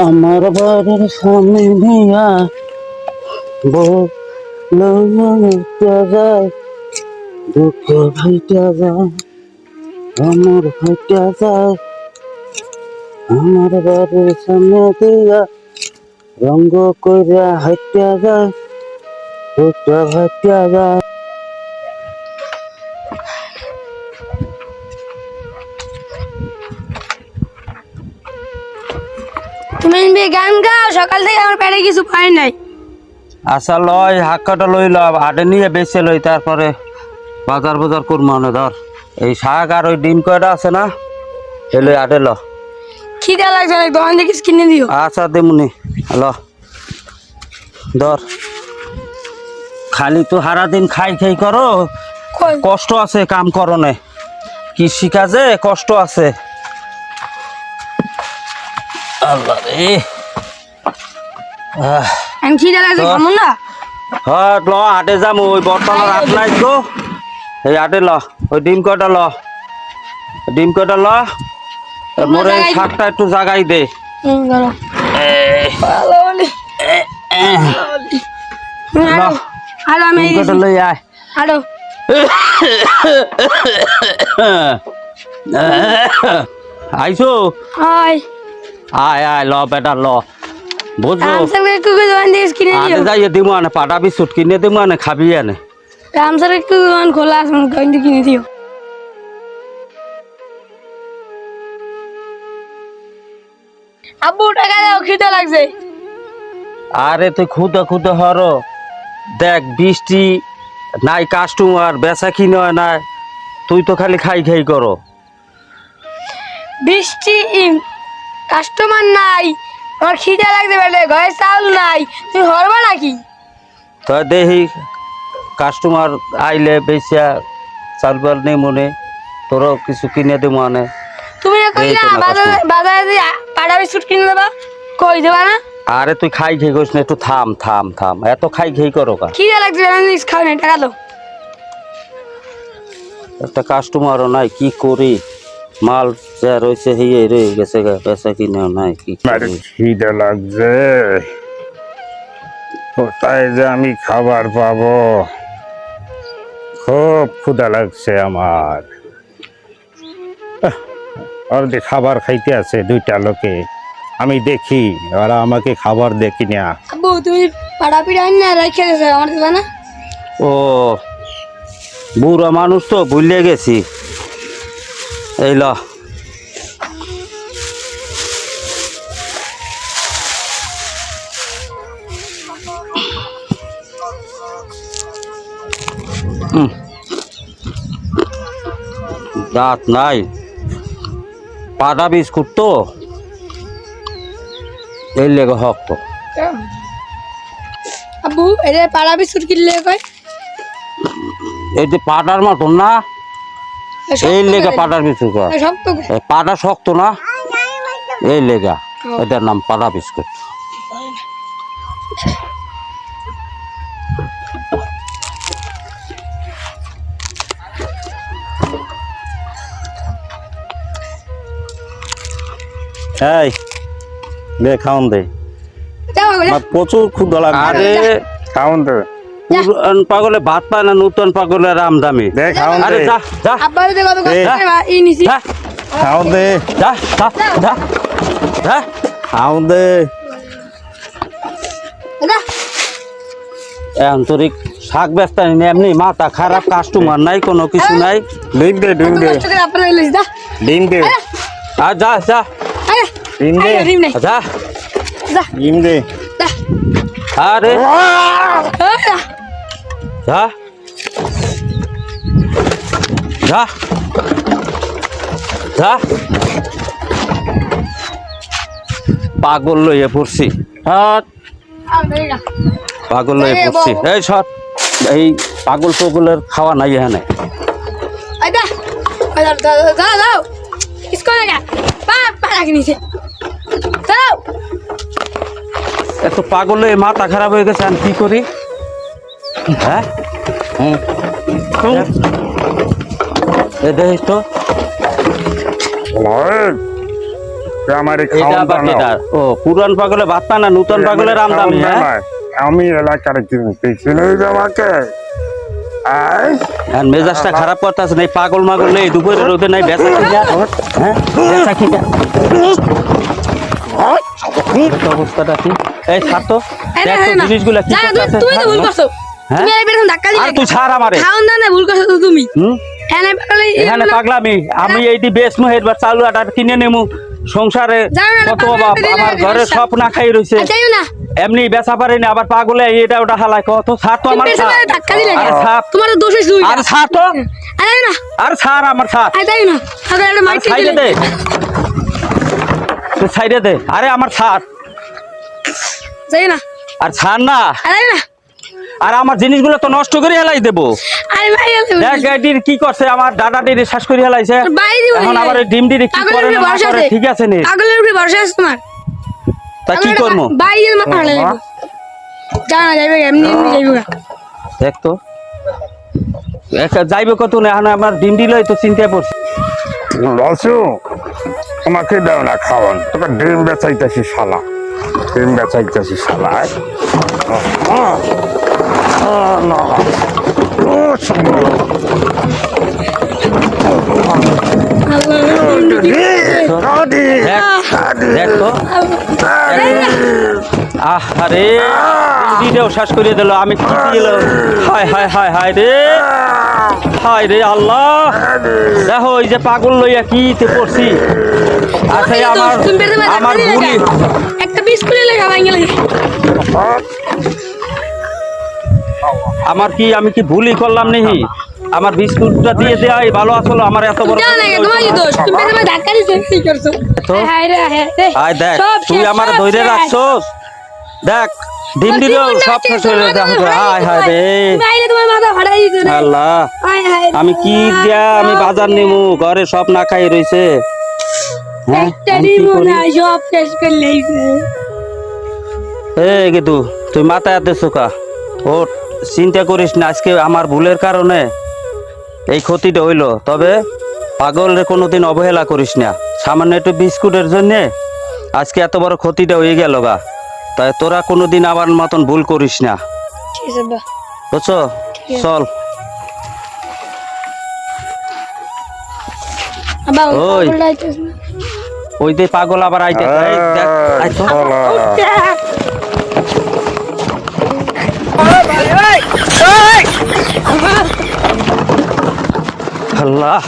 আমার বাড়ির সামনে দিয়া বলো যায়, দুঃখ ভাইটা যায় আমার ভাইটা যায়। আমার বাড়ির সামনে দিয়া রঙ্গ কইরা হাইটা যায়, দুঃখ ভাইটা যায়। তুমি এমনি গান গাও সকাল থেকে আমার পেটে কিছু পাই নাই। আচ্ছা লয় হাক্কাটা লই ল আটে নিয়ে বেছে লই তারপরে বাজার বাজার করব মনে ধর। এই শাক আর ওই ডিম কয়টা আছে না? এলে আটে ল। খিদে লাগছে অনেক দোকান থেকে কিনে দিও। আচ্ছা দেমুনি। ল। ধর। খালি তো সারা দিন খাই খাই করো। কষ্ট আছে কাম করনে। কৃষি কাজে কষ্ট আছে। আল্লাহ রে। আমি খিদে লাগছে তো- না? হ্যাঁ ল হাটে যাম ওই বর্তমানে হাট নাই তো। এই হাটে ল ওই ডিম কটা ল? ডিম কটা ল? মোরে শাকটা একটু জাগাই দে। হুম ধরো ভালো বলি হুম, ল হাঁটো হাঁটো আমি লই আয়। হাঁটো আইসো। হাই আয় আয় ল বেটা ল। একটু হাটে দিও যাইয়ে দিব আনে পাটা বিস্কুট কিনে দিব আনে খাবি আনে। রামসার একটু দোকান খোলা আছে কিনে দিও। আব্বু টাকা দাও খিদে লাগছে। আরে তুই খুদে খুদে হর। দেখ বৃষ্টি নাই কাস্টমার বেচা কিনে হয় না তুই তো খালি খাই খাই করো। বৃষ্টি কাস্টমার নাই আমার খিদে লাগছে বেলে ঘরে চাউল নাই তুমি হরবা নাকি? তো দেখি কাস্টমার আইলে বেচা চালবার নেই মনে তোরও কিছু কিনে দে মানে। তুমি না বাজারে। বাজারে পাড়া বিস্কুট কিনে দেবা কই দেবা না? আরে তুই খাই খেয়ে করিস না একটু থাম থাম থাম এত খাই খাই করো কা খিদে লাগছে আমি জিনিস খাও না টাকা দাও একটা কাস্টমারও নাই কি করি? মাল যা রয়েছে হিয়ে রে গেছে গা, বেচা কিনেও নাই কি আরে খিদে লাগছে। কোথায় যে আমি খাবার পাবো? খুব ক্ষুধা লাগছে আমার। আহ, ওর যে খাবার খাইতে আছে দুইটা লোকে। আমি দেখি ওরা আমাকে খাবার দেখি না আব্বু তুমি পাড়া পিড়া না রেখে গেছে? আমার দেবা না? ও বুড়া মানুষ তো ভুলে গেছি। এই ল। দাঁত নাই। পাটা বিস্কুট তো। এই লেগে হক তো। আব্বু এটা পাড়া বিস্কুট কিনলে কয়? এই যে পাটার মতন না? এই লেগা পাটার বিস্কুট। পাটা শক্ত না? এই লেগা এটার নাম পাটা বিস্কুট। এই দে খাওন দে। প্রচুর খুব লাগছে। আরে খাওন তো। পুরান পাগলে ভাত পায় না নতুন পাগলের রাম দামি আরে যা যা। কত কষ্ট ই নিছি। যা। দে। যা যা যা। যা। খাওন দে। আন্তরিক শাক ব্যস্ত এমনি মাথা খারাপ কাস্টমার নাই কোনো কিছু নাই। ডিম দে ডিম দে। ডিম দে। আর। যা যা। আরে ডিম দে। যা। যা। ডিম দে। আরে, যা। যা। যা। পাগল লইয়ে পড়ছি। পাগল লইয়ে পড়ছি। এই সব এই পাগল পাগলের খাওয়া নাই এখানে। এত পাগল মাথা খারাপ হয়ে গেছে আমি কি করি? হ্যাঁ? হুম। দেখিস তো। ও পুরান পাগলে ভাত না নতুন পাগলের রামদামি হ্যাঁ? আমি এলাকার আমাকে? আর মেজাজটা খারাপ করতেছে না এই পাগল মাগল নেই দুপুরে রোদে নাই বেচা হ্যাঁ? বেচা কিনা? অবস্থাটা কি? এই ছাড় তো। জিনিসগুলা কি করতেছে, তুমি- হ্যাঁ? আর তুই ছাড় আমারে। খাওন না না ভুল করছ তো তুমি। হুম? হ্যাঁ পাগলে এখানে পাগলামি। আমি এইটি বেচমু হেডবার চালু আটা কিনে নেমু। সংসারে জানো না, কত পাগলা আমার ঘরে সব না খাই রইছে। এমনি বেচা পারি না আবার পাগলে এটা ওটা হালাই কত ছাড় তো তুমি আমার বেশি ছাড়। করে ধাক্কা দিলে আরে তোমার দোষ হইছে আর ছাড় তো। আরে না। আর ছাড় আমার ছাড়। না। মাইক দিলে। দে। তুই দে। আরে আমার ছাড়। যাইও না। আর ছাড় না। আরে না। আর আমার জিনিসগুলো তো নষ্ট করে হেলাই দেবো। আরে ভাই দেখ কি করছে? আমার দাদাটির শ্বাস করে হেলাইছে। এখন আবার ওই ডিম ডিরে কি করে ঠিক আছে নে। পাগলের উপরে ভরসা আছে তোমার। তা কি করব? বাইরে মাথা যাব যাইবে এমনি এমনি যাইবে দেখ তো। এক- যাইবে কত না এখন আমার ডিম দিলই তো চিন্তায় পড়ছি। লসু আমাকে দাও না খাওয়ান। তোকে ডিম বেচাইতেছি শালা। ডিম বেচাইতেছি শালা। আহ, শ্বাস করিয়ে দিল আমি হায় হায় হায় হায় রে হায় রে আল্লাহ দেখো এই যে পাগল লইয়া কি তে পড়ছি আচ্ছা আমার আমার একটা বিস্কুট লেখা লাগে আমার কি আমি কি ভুলই করলাম নেহি? আমার বিস্কুটটা দিয়ে দেয় ভালো আসলো আমার এত বড় দেখ তুই আমার সব ধরে শেষ। রাখছস দেখ ডিম দিল সব শেষ, হয়ে হায় হায় রে। আল্লাহ আমি কি দিয়া আমি বাজার নিমু? ঘরে সব না খাই রইছে। হ্যাঁ কি এই গেতু তুই মাথায় হাতে চোকা ও চিন্তা করিস না আজকে আমার ভুলের কারণে এই ক্ষতিটা হইল। তবে পাগল রে কোনোদিন অবহেলা করিস না। সামান্য একটু বিস্কুটের জন্য আজকে এত বড় ক্ষতিটা হয়ে গেল গা। তাই তোরা কোনোদিন আমার মতন ভুল করিস না। বুঝছ? চল। ওই। পাগল ওই যে পাগল আবার আইতে আল্লাহ